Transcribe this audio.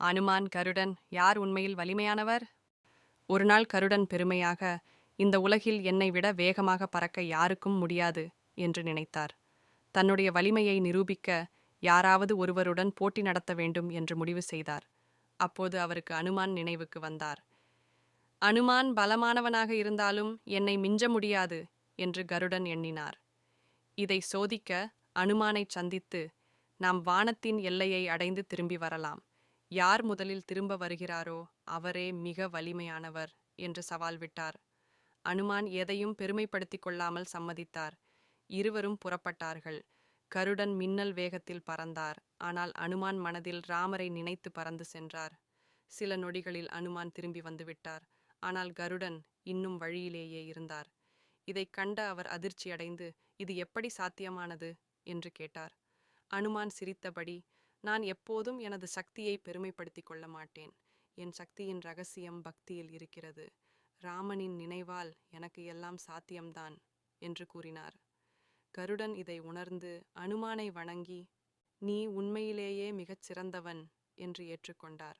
அனுமான் கருடன் யார் உண்மையில் வலிமையானவர்? ஒரு நாள் கருடன் பெருமையாக இந்த உலகில் என்னை விட வேகமாக பறக்க யாருக்கும் முடியாது என்று நினைத்தார். தன்னுடைய வலிமையை நிரூபிக்க யாராவது ஒருவருடன் போட்டி நடத்த வேண்டும் என்று முடிவு செய்தார். அப்போது அவருக்கு அனுமான் நினைவுக்கு வந்தார். அனுமான் பலமானவனாக இருந்தாலும் என்னை மிஞ்ச முடியாது என்று கருடன் எண்ணினார். இதை சோதிக்க அனுமானை சந்தித்து நாம் வானத்தின் எல்லையை அடைந்து திரும்பி வரலாம். யார் முதலில் திரும்ப வருகிறாரோ அவரே மிக வலிமையானவர் என்று சவால் விட்டார். அனுமான் எதையும் பெருமைப்படுத்திக் கொள்ளாமல் சம்மதித்தார். இருவரும் புறப்பட்டார்கள். கருடன் மின்னல் வேகத்தில் பறந்தார். ஆனால் அனுமான் மனதில் ராமரை நினைத்து பறந்து சென்றார். சில நொடிகளில் அனுமான் திரும்பி வந்துவிட்டார் ஆனால் கருடன் இன்னும் வழியிலேயே இருந்தார். இதைக் கண்ட அவர் அதிர்ச்சியடைந்து இது எப்படி சாத்தியமானது? என்று கேட்டார். அனுமான் சிரித்தபடி நான் எப்போதும் எனது சக்தியை பெருமைப்படுத்திக் கொள்ள மாட்டேன். என் சக்தியின் ரகசியம் பக்தியில் இருக்கிறது. ராமனின் நினைவால் எனக்கு எல்லாம் சாத்தியம்தான் என்று கூறினார். கருடன் இதை உணர்ந்து அனுமானை வணங்கி நீ உண்மையிலேயே மிகச் சிறந்தவன் என்று ஏற்றுக்கொண்டார்.